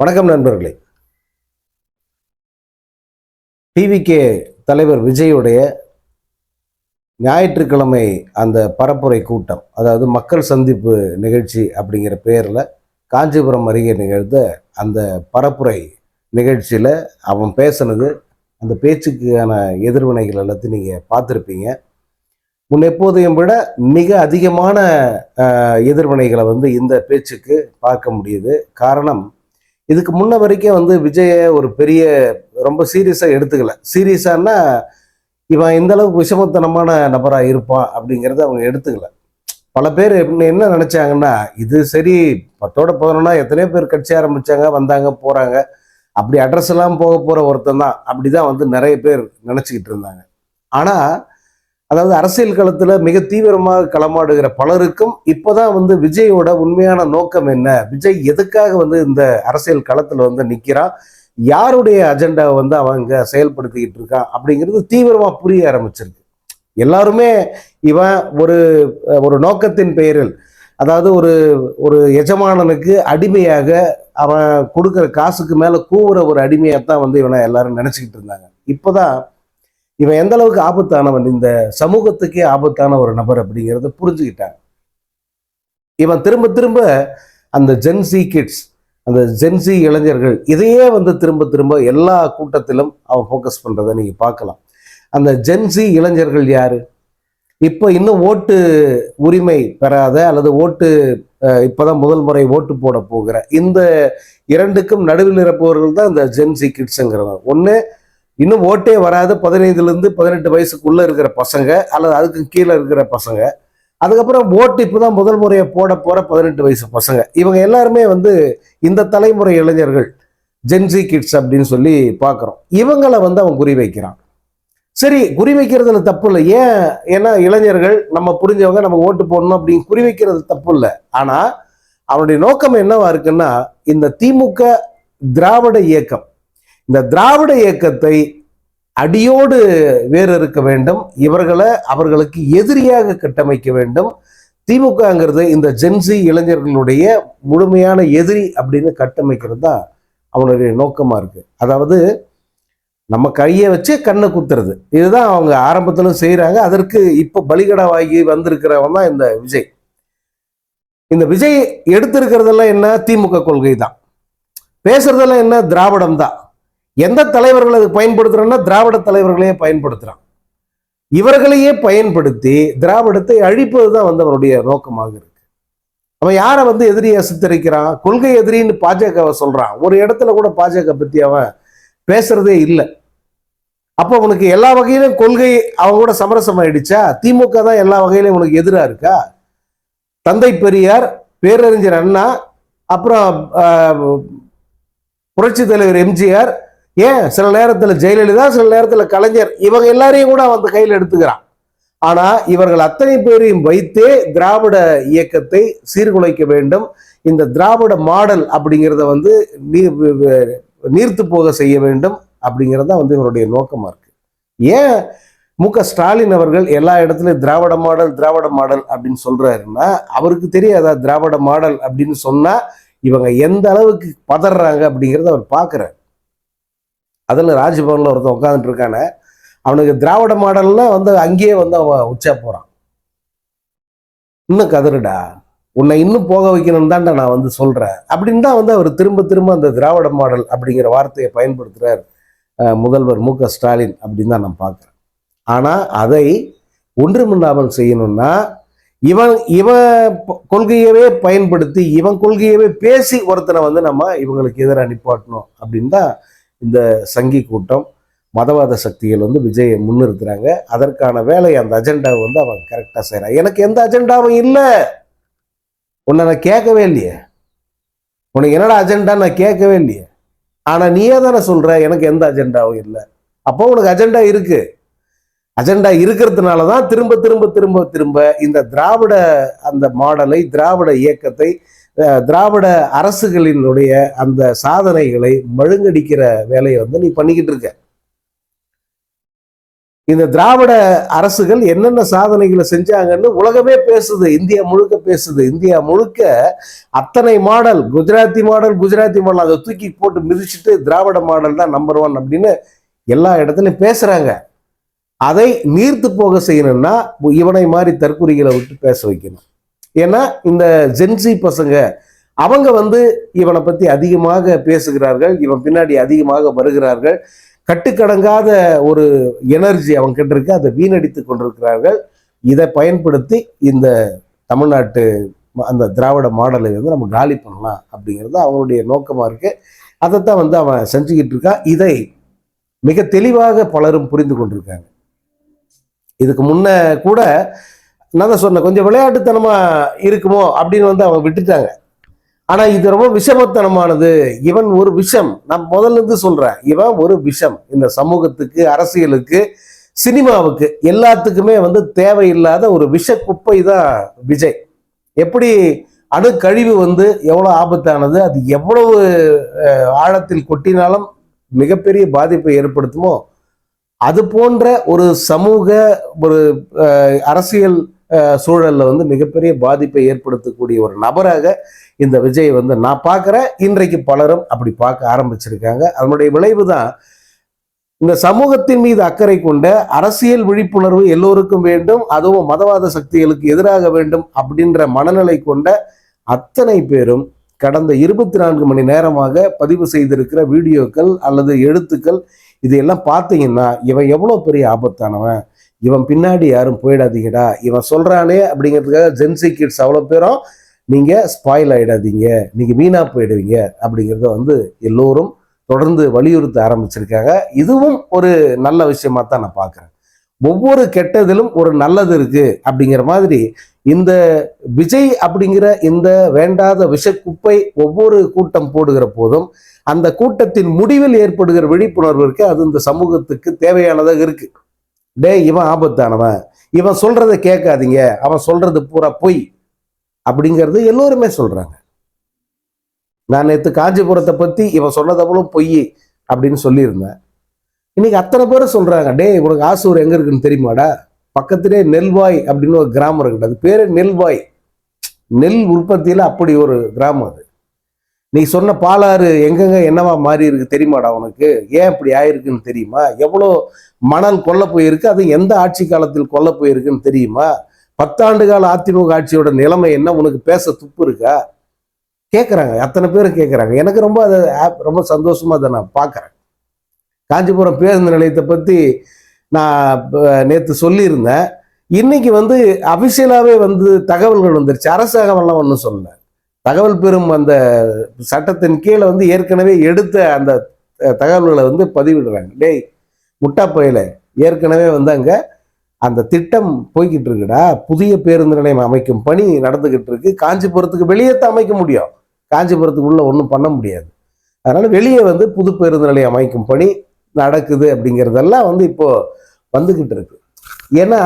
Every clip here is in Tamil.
வணக்கம் நண்பர்களே. டிவிகே தலைவர் விஜயுடைய ஞாயிற்றுக்கிழமை அந்த பரப்புரை கூட்டம் அதாவது மக்கள் சந்திப்பு நிகழ்ச்சி அப்படிங்கிற பேரில் காஞ்சிபுரம் அருகே நிகழ்ந்த அந்த பரப்புரை நிகழ்ச்சியில் அவன் பேசுனது அந்த பேச்சுக்கான எதிர்வினைகள் எல்லாத்தையும் நீங்கள் பார்த்துருப்பீங்க. முன் எப்போதையும் விட மிக அதிகமான எதிர்வினைகளை வந்து இந்த பேச்சுக்கு பார்க்க முடியுது. காரணம் இதுக்கு முன்ன வரைக்கும் வந்து விஜய ஒரு பெரிய ரொம்ப சீரியஸாக எடுத்துக்கல. சீரியஸானா இவன் இந்த அளவுக்கு விஷமத்தனமான நபராக இருப்பான் அப்படிங்கிறத அவங்க எடுத்துக்கல. பல பேர் என்ன என்ன நினைச்சாங்கன்னா இது சரி பத்தோட பதினொன்னா எத்தனையோ பேர் கட்சி ஆரம்பிச்சாங்க வந்தாங்க போறாங்க. அப்படி அட்ரஸ் எல்லாம் போக போற ஒருத்தன் தான். அப்படிதான் வந்து நிறைய பேர் நினைச்சுக்கிட்டு இருந்தாங்க. ஆனா அதாவது அரசியல் களத்துல மிக தீவிரமாக களமாடுகிற பலருக்கும் இப்போதான் வந்து விஜயோட உண்மையான நோக்கம் என்ன? விஜய் எதுக்காக வந்து இந்த அரசியல் களத்துல வந்து நிக்கிறான் யாருடைய அஜெண்டாவை வந்து அவங்க செயல்படுத்திக்கிட்டு இருக்கான் அப்படிங்கிறது தீவிரமா புரிய ஆரம்பிச்சிருக்கு. எல்லாருமே இவன் ஒரு ஒரு நோக்கத்தின் பெயரில் அதாவது ஒரு ஒரு எஜமானனுக்கு அடிமையாக அவன் கொடுக்குற காசுக்கு மேல கூவுற ஒரு அடிமையாக தான் வந்து இவனை எல்லாரும் நினைச்சுக்கிட்டு இருந்தாங்க. இப்போதான் இவன் எந்த அளவுக்கு ஆபத்தானவன்? இந்த சமூகத்துக்கே ஆபத்தான ஒரு நபர் அப்படிங்கிறத புரிஞ்சுக்கிட்டாங்க இவன் திரும்ப திரும்ப அந்த ஜென்சி கிட்ஸ் அந்த ஜென்சி இளைஞர்கள் இதையே வந்து திரும்ப திரும்ப எல்லா கூட்டத்திலும் அவன் ஃபோக்கஸ் பண்ணுறதை நீங்கள் பார்க்கலாம். அந்த ஜென்சி இளைஞர்கள் யார்? இப்போ இன்னும் ஓட்டு உரிமை பெறாத அல்லது ஓட்டு இப்போதான் முதல் முறை ஓட்டு போட போகிற இந்த இரண்டுக்கும் நடுவில் இருப்பவர்கள் தான் இந்த ஜென்சி கிட்ஸுங்கிறவங்க ஒன்று இன்னும் ஓட்டே வராது. பதினைந்துலேருந்து பதினெட்டு வயசுக்குள்ளே இருக்கிற பசங்க அல்லது அதுக்கு கீழே இருக்கிற பசங்க. அதுக்கப்புறம் ஓட்டு இப்போ தான் முதல் முறையை போட போகிற பதினெட்டு வயசு பசங்க. இவங்க எல்லாருமே வந்து இந்த தலைமுறை இளைஞர்கள் ஜென்சி கிட்ஸ் அப்படின்னு சொல்லி பார்க்குறோம். இவங்களை வந்து அவன் குறி வைக்கிறான். சரி குறி வைக்கிறதுல தப்பு இல்லை. ஏன்? ஏன்னா இளைஞர்கள் நம்ம புரிஞ்சவங்க நம்ம ஓட்டு போடணும் அப்படின்னு குறி வைக்கிறது தப்பு இல்லை. ஆனால் அவனுடைய நோக்கம் என்னவா இருக்குன்னா இந்த திமுக திராவிட இயக்கம் இந்த திராவிட இயக்கத்தை அடியோடு வேறு இருக்க வேண்டும் இவர்களை அவர்களுக்கு எதிரியாக கட்டமைக்க வேண்டும். திமுகங்கிறது இந்த ஜென்சி இளைஞர்களுடைய முழுமையான எதிரி அப்படின்னு கட்டமைக்கிறது தான் அவனுடைய நோக்கமாக இருக்குது அதாவது நம்ம கையை வச்சு கண்ணை குத்துறது. இதுதான் அவங்க ஆரம்பத்திலும் செய்கிறாங்க அதற்கு இப்போ பலிகடவாகி வந்திருக்கிறவன் தான் இந்த விஜய். இந்த விஜய் எடுத்திருக்கிறதெல்லாம் என்ன? திமுக கொள்கை தான் பேசுறதெல்லாம் என்ன? திராவிடம் தான் எந்த தலைவர்கள் அதுக்கு பயன்படுத்துறான்னா திராவிட தலைவர்களையே பயன்படுத்துறான். இவர்களையே பயன்படுத்தி திராவிடத்தை அழிப்பது தான் வந்து அவனுடைய நோக்கமாக இருக்கு. அவன் யாரை வந்து எதிரியை சித்தரிக்கிறான் கொள்கை எதிரின்னு பாஜகவை சொல்றான். ஒரு இடத்துல கூட பாஜக பத்தி அவன் பேசுறதே இல்லை. அப்போ உனக்கு எல்லா வகையிலும் கொள்கை அவங்க கூட சமரசம் ஆயிடுச்சா? திமுக தான் எல்லா வகையிலும் உனக்கு எதிராக இருக்கா? தந்தை பெரியார் பேரறிஞர் அண்ணா அப்புறம் புரட்சி தலைவர் எம்ஜிஆர் ஏன்? சில நேரத்தில் ஜெயலலிதா சில நேரத்தில் கலைஞர் இவங்க எல்லாரையும் கூட வந்து கையில் எடுத்துக்கிறான். ஆனால் இவர்கள் அத்தனை பேரையும் வைத்தே திராவிட இயக்கத்தை சீர்குலைக்க வேண்டும். இந்த திராவிட மாடல் அப்படிங்கிறத வந்து நீர்த்து போக செய்ய வேண்டும் அப்படிங்கிறது தான் வந்து இவருடைய நோக்கமாக இருக்குது ஏன் மு க ஸ்டாலின் அவர்கள் எல்லா இடத்துலையும் திராவிட மாடல் திராவிட மாடல் அப்படின்னு சொல்கிறாருன்னா அவருக்கு தெரியாதா திராவிட மாடல் அப்படின்னு சொன்னால் இவங்க எந்த அளவுக்கு பதறாங்க அப்படிங்கிறத அவர் பார்க்குறாரு. அதில் ராஜ்பவனில் ஒருத்தன் உட்காந்துட்டு இருக்கானே அவனுக்கு திராவிட மாடல்னா வந்து அங்கேயே வந்து அவன் உச்சா போறான். இன்னும் கதறுடா. உன்னை இன்னும் போக வைக்கணும் தான்டா நான் வந்து சொல்றேன். அப்படின்னு தான் வந்து அவர் திரும்ப திரும்ப அந்த திராவிட மாடல் அப்படிங்கிற வார்த்தையை பயன்படுத்துகிறார் அஹ், முதல்வர் மு க ஸ்டாலின் அப்படின்னு தான் நான் பார்க்குறேன். ஆனால் அதை ஒன்றுமில்லாமல் செய்யணும்னா இவன் இவன் கொள்கையவே பயன்படுத்தி இவன் கொள்கையவே பேசி ஒருத்தனை வந்து நம்ம இவங்களுக்கு எதிராக நிப்பாட்டணும் அப்படின்னு தான் இந்த சங்கி கூட்டம் மதவாத சக்திகள் வந்து விஜயை முன்னிறுத்துறாங்க. அதற்கான வேலையை அந்த அஜெண்டாவை வந்து அவன் கரெக்டாக செய்கிறான் எனக்கு எந்த அஜெண்டாவும் இல்லை. உன்னை நான் கேட்கவே இல்லையே. உனக்கு என்னடா அஜெண்டா நான் கேட்கவே இல்லையே. ஆனால் நீயே தானே சொல்கிற எனக்கு எந்த அஜெண்டாவும் இல்லை. அப்போ உனக்கு அஜெண்டா இருக்கு. அஜெண்டா இருக்கிறதுனால தான் திரும்ப திரும்ப திரும்ப திரும்ப இந்த திராவிட அந்த மாடலை திராவிட இயக்கத்தை திராவிட அரசுகளினுடைய அந்த சாதனைகளை மழுங்கடிக்கிற வேலையை வந்து நீ பண்ணிக்கிட்டு இருக்க. இந்த திராவிட அரசுகள் என்னென்ன சாதனைகளை செஞ்சாங்கன்னு உலகமே பேசுது இந்தியா முழுக்க பேசுது. இந்தியா முழுக்க அத்தனை model Gujarati model Gujarati model அதை தூக்கி போட்டு மிதிச்சுட்டு திராவிட மாடல் தான் நம்பர் ஒன் அப்படின்னு எல்லா இடத்துலையும் பேசுறாங்க. அதை நீர்த்து போக செய்யணும்னா இவனை மாதிரி தற்குறிகளை விட்டு பேச வைக்கணும். ஏன்னா இந்த ஜென்சி பசங்க அவங்க வந்து இவனை பத்தி அதிகமாக பேசுகிறார்கள் இவன் பின்னாடி அதிகமாக வருகிறார்கள். கட்டுக்கடங்காத ஒரு எனர்ஜி அவங்க கிட்ட இருக்கு அதை வீணடித்து கொண்டிருக்கிறார்கள். இதை பயன்படுத்தி இந்த தமிழ்நாட்டு அந்த திராவிட மாடலை வந்து நம்ம காலி பண்ணலாம் அப்படிங்கிறது அவங்களுடைய நோக்கமா இருக்கு. அதைத்தான் வந்து அவன் செஞ்சுக்கிட்டு இருக்கான் இதை மிக தெளிவாக பலரும் புரிந்து கொண்டிருக்காங்க. இதுக்கு முன்ன கூட நான் தான் சொன்னேன் கொஞ்சம் விளையாட்டுத்தனமா இருக்குமோ அப்படின்னு வந்து அவங்க விட்டுட்டாங்க. ஆனா இது ரொம்ப விஷமத்தனமானது. இவன் ஒரு விஷம். நான் முதல்ல இருந்து சொல்றேன் இவன் ஒரு விஷம். இந்த சமூகத்துக்கு அரசியலுக்கு சினிமாவுக்கு எல்லாத்துக்குமே வந்து தேவையில்லாத ஒரு விஷ குப்பை தான் விஜய். எப்படி அணுக்கழிவு வந்து எவ்வளோ ஆபத்தானது அது எவ்வளவு ஆழத்தில் கொட்டினாலும் மிகப்பெரிய பாதிப்பை ஏற்படுத்துமோ அது போன்ற ஒரு சமூக ஒரு அரசியல் சூழலில் வந்து மிகப்பெரிய பாதிப்பை ஏற்படுத்தக்கூடிய ஒரு நபராக இந்த விஜய் வந்து நான் பார்க்குறேன். இன்றைக்கு பலரும் அப்படி பார்க்க ஆரம்பிச்சிருக்காங்க. அதனுடைய விளைவு தான் இந்த சமூகத்தின் மீது அக்கறை கொண்ட அரசியல் விழிப்புணர்வு எல்லோருக்கும் வேண்டும் அதுவும் மதவாத சக்திகளுக்கு எதிராக வேண்டும் அப்படின்ற மனநிலை கொண்ட அத்தனை பேரும் கடந்த இருபத்தி நான்கு மணி நேரமாக பதிவு செய்திருக்கிற வீடியோக்கள் அல்லது எழுத்துக்கள் இதையெல்லாம் பார்த்தீங்கன்னா இவன் எவ்வளோ பெரிய ஆபத்தானவன்? இவன் பின்னாடி யாரும் போயிடாதீங்கடா. இவன் சொல்கிறானே அப்படிங்கிறதுக்காக ஜென்சி கிட்ஸ் அவ்வளோ பேரும் நீங்கள் ஸ்பாயில் ஆகிடாதீங்க நீங்கள் வீணாக போயிடுவீங்க அப்படிங்கிறத வந்து எல்லோரும் தொடர்ந்து வலியுறுத்த ஆரம்பிச்சிருக்காங்க. இதுவும் ஒரு நல்ல விஷயமா தான் நான் பார்க்குறேன். ஒவ்வொரு கெட்டதிலும் ஒரு நல்லது இருக்குது அப்படிங்கிற மாதிரி இந்த விஜய் அப்படிங்கிற இந்த வேண்டாத விஷக்குப்பை ஒவ்வொரு கூட்டம் போடுகிற போதும் அந்த கூட்டத்தின் முடிவில் ஏற்படுகிற விழிப்புணர்வு இருக்கு. அது இந்த சமூகத்துக்கு தேவையானதாக இருக்குது டேய் இவன் ஆபத்தானவன். இவன் சொல்றதை கேட்காதீங்க. அவன் சொல்றது பூரா பொய். அப்படிங்கிறது எல்லோருமே சொல்றாங்க. நான் நேற்று காஞ்சிபுரத்தை பத்தி இவன் சொன்னதவளும் பொய் அப்படின்னு சொல்லியிருந்தேன். இன்னைக்கு அத்தனை பேரும் சொல்றாங்க டேய் உனக்கு ஆசூர் எங்க இருக்குன்னு தெரியுமாடா? பக்கத்திலே நெல்வாய் அப்படின்னு ஒரு கிராமம் இருக்குது. அது பேரு நெல்வாய். நெல் உற்பத்தியில அப்படி ஒரு கிராமம் அது. நீ சொன்ன பாலாறு எங்கெங்க என்னவா மாறி இருக்கு தெரியுமாடா உனக்கு? ஏன் இப்படி ஆயிருக்குன்னு தெரியுமா? எவ்வளோ மணல் கொல்ல போயிருக்கு அது எந்த ஆட்சி காலத்தில் கொல்ல போயிருக்குன்னு தெரியுமா? பத்தாண்டு கால அதிமுக ஆட்சியோட நிலைமை என்ன? உனக்கு பேச துப்பு இருக்கா? கேட்குறாங்க அத்தனை பேர் கேட்குறாங்க எனக்கு ரொம்ப அதை ஆப்- ரொம்ப சந்தோஷமா அதை நான் பார்க்குறேன் காஞ்சிபுரம் பேருந்து நிலையத்தை பற்றி நான் நேற்று சொல்லியிருந்தேன். இன்னைக்கு வந்து அபிஷியலாகவே வந்து தகவல்கள் வந்துருச்சு. அரசாங்கமெல்லாம் ஒன்றும் சொன்னேன் தகவல் பெறும் அந்த சட்டத்தின் கீழே வந்து ஏற்கனவே எடுத்த அந்த தகவல்களை வந்து பதிவிடுறாங்க. டேய் முட்டா பையில ஏற்கனவே வந்து அங்கே அந்த திட்டம் போய்கிட்டு இருக்குடா. புதிய பேருந்து நிலையம் அமைக்கும் பணி நடந்துக்கிட்டு இருக்கு. காஞ்சிபுரத்துக்கு வெளியே தான் அமைக்க முடியும். காஞ்சிபுரத்துக்குள்ள ஒன்றும் பண்ண முடியாது. அதனால வெளியே வந்து புது பேருந்து நிலையம் அமைக்கும் பணி நடக்குது அப்படிங்கிறதெல்லாம் வந்து இப்போ வந்துகிட்டு இருக்கு. ஏன்னா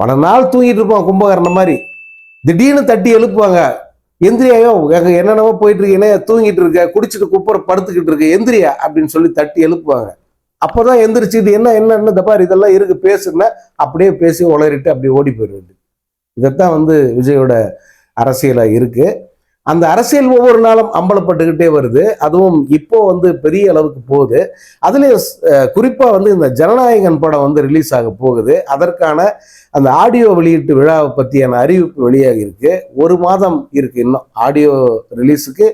பல நாள் தூங்கிட்டு இருப்போம் கும்பகர்ணம் மாதிரி. திடீர்னு தட்டி எழுப்புவாங்க. எந்திரியாயோ எங்க என்னென்னவோ போயிட்டு இருக்கீங்க தூங்கிட்டு இருக்க குடிச்சிட்டு குப்புற படுத்துக்கிட்டு இருக்க எந்திரியா அப்படின்னு சொல்லி தட்டி எழுப்புவாங்க. அப்போதான் எந்திரிச்சுட்டு என்ன என்ன என்ன தப்பார் இதெல்லாம் இருக்கு பேசுன்னா அப்படியே பேசி உளறிட்டு அப்படியே ஓடி போயிடுவேன் இதைத்தான் வந்து விஜயோட அரசியலாக இருக்குது அந்த அரசியல் ஒவ்வொரு நாளும் அம்பலப்பட்டுக்கிட்டே வருது. அதுவும் இப்போ வந்து பெரிய அளவுக்கு போகுது. அதுலேயும் குறிப்பா வந்து இந்த ஜனநாயகன் படம் வந்து ரிலீஸ் ஆக போகுது. அதற்கான அந்த ஆடியோ வெளியீட்டு விழாவை பற்றியான அறிவிப்பு வெளியாகி இருக்கு. ஒரு மாதம் இருக்கு இன்னும். ஆடியோ ரிலீஸுக்கு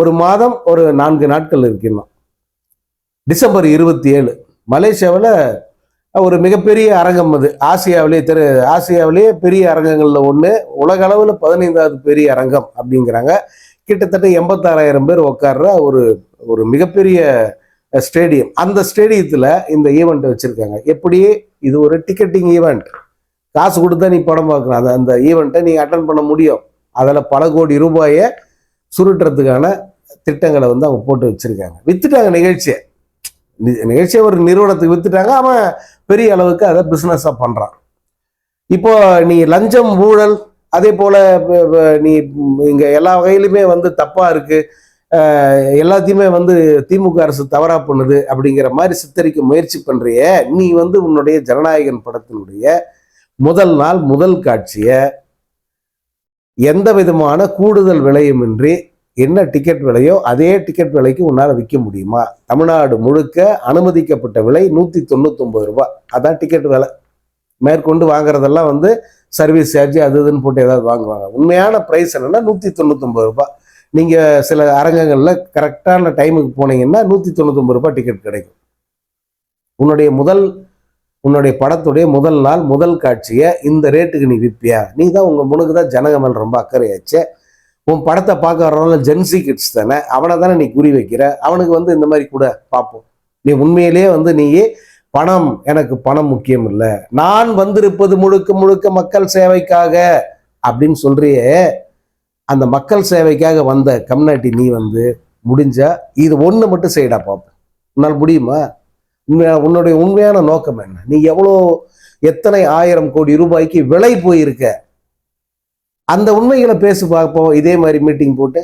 ஒரு மாதம் ஒரு நான்கு நாட்கள் இருக்கு இன்னும். டிசம்பர் இருபத்தி ஏழு. மலேசியாவில் ஒரு மிகப்பெரிய அரங்கம் அது. ஆசியாவிலே தெரு ஆசியாவிலேயே பெரிய அரங்கங்களில் ஒன்று உலக அளவில் பதினைந்தாவது பெரிய அரங்கம் அப்படிங்கிறாங்க. கிட்டத்தட்ட எண்பத்தாறாயிரம் பேர் உட்கார்ற ஒரு ஒரு மிகப்பெரிய ஸ்டேடியம். அந்த ஸ்டேடியத்தில் இந்த ஈவெண்ட் வச்சுருக்காங்க. எப்படி? இது ஒரு டிக்கெட்டிங் ஈவெண்ட் காசு கொடுத்தா நீ படம் பார்க்கணும் அந்த அந்த ஈவெண்ட்டை நீ அட்டன் பண்ண முடியும். அதில் பல கோடி ரூபாயை சுருட்டுறதுக்கான திட்டங்களை வந்து அவங்க போட்டு வச்சுருக்காங்க. வித்துட்டாங்க நிகழ்ச்சியை. நிகழ்ச்சியை ஒரு நிறுவனத்துக்கு வித்துட்டாங்க. அவன் பெரிய அளவுக்கு அதை பிஸ்னஸாக பண்ணுறான் இப்போ நீ லஞ்சம் ஊழல் அதே போல் நீ இங்கே எல்லா வகையிலுமே வந்து தப்பாக இருக்குது எல்லாத்தையுமே வந்து திமுக அரசு தவறாக பண்ணுது அப்படிங்கிற மாதிரி சித்தரிக்க முயற்சி பண்ணுறிய நீ வந்து உன்னுடைய ஜனநாயகன் படத்தினுடைய முதல் நாள் முதல் காட்சியை எந்த விதமான கூடுதல் விலையுமின்றி என்ன டிக்கெட் விலையோ அதே டிக்கெட் விலைக்கு உன்னால் விற்க முடியுமா? தமிழ்நாடு முழுக்க அனுமதிக்கப்பட்ட விலை நூற்றி தொண்ணூத்தொம்பது ரூபாய் அதான் டிக்கெட் விலை. மேற்கொண்டு வாங்குறதெல்லாம் வந்து சர்வீஸ் சார்ஜ் அது இதுன்னு போட்டு ஏதாவது வாங்குவாங்க. உண்மையான ப்ரைஸ் என்னன்னா நூற்றி தொண்ணூத்தொம்பது ரூபா. நீங்கள் சில அரங்கங்களில் கரெக்டான டைமுக்கு போனீங்கன்னா நூற்றி தொண்ணூத்தொம்பது ரூபாய் டிக்கெட் கிடைக்கும். உன்னுடைய முதல் உன்னுடைய படத்துடைய முதல் நாள் முதல் காட்சியை இந்த ரேட்டுக்கு நீ விற்பியா நீ தான் உங்கள் முனுக்கு தான் ஜனகமல் ரொம்ப அக்கறையாச்சே. உன் படத்தை பார்க்க வர்றவங்க ஜென்சி கிட்ஸ் தானே? அவனை தானே நீ குறி வைக்கிற? அவனுக்கு வந்து இந்த மாதிரி கூட பார்ப்போம். நீ உண்மையிலேயே வந்து நீயே பணம் எனக்கு பணம் முக்கியம் இல்லை நான் வந்திருப்பது முழுக்க முழுக்க மக்கள் சேவைக்காக அப்படின்னு சொல்றியே அந்த மக்கள் சேவைக்காக வந்த கம்யூனிட்டி நீ வந்து முடிஞ்சா இது ஒன்று மட்டும் செய்யடா பார்ப்போம் உன்னால் முடியுமா? உன்னுடைய உண்மையான நோக்கம் என்ன? நீ எவ்வளோ எத்தனை ஆயிரம் கோடி ரூபாய்க்கு விலை போயிருக்க? அந்த உண்மைகளை பேசி பார்ப்போம். இதே மாதிரி மீட்டிங் போட்டு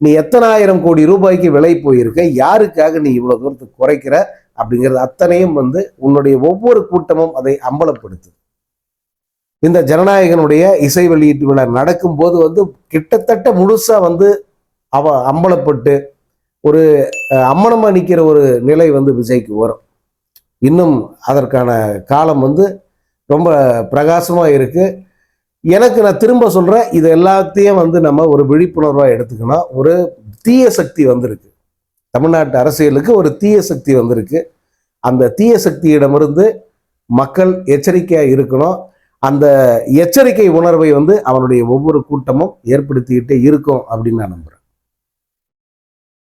நீ எத்தனை ஆயிரம் கோடி ரூபாய்க்கு விலை போயிருக்க? யாருக்காக நீ இவ்வளோ தூரத்துக்கு குறைக்கிற? அப்படிங்கிறது அத்தனையும் வந்து உன்னுடைய ஒவ்வொரு கூட்டமும் அதை அம்பலப்படுத்து இந்த ஜனநாயகனுடைய இசை வெளியீட்டு விழா நடக்கும்போது வந்து கிட்டத்தட்ட முழுசா வந்து அவ அம்பலப்பட்டு ஒரு அஹ், அம்மனமா நிற்கிற ஒரு நிலை வந்து விஜய்க்கு வரும். இன்னும் அதற்கான காலம் வந்து ரொம்ப பிரகாசமாக இருக்கு. எனக்கு நான் திரும்ப சொல்றேன் இது எல்லாத்தையும் வந்து நம்ம ஒரு விழிப்புணர்வா எடுத்துக்கணும். ஒரு தீய சக்தி வந்திருக்கு. தமிழ்நாட்டு அரசியலுக்கு ஒரு தீய சக்தி வந்திருக்கு. அந்த தீய சக்தியிடமிருந்து மக்கள் எச்சரிக்கையா இருக்கணும். அந்த எச்சரிக்கை உணர்வை வந்து அவனுடைய ஒவ்வொரு கூட்டமும் ஏற்படுத்திக்கிட்டே இருக்கும் அப்படின்னு நான் நம்புறேன்.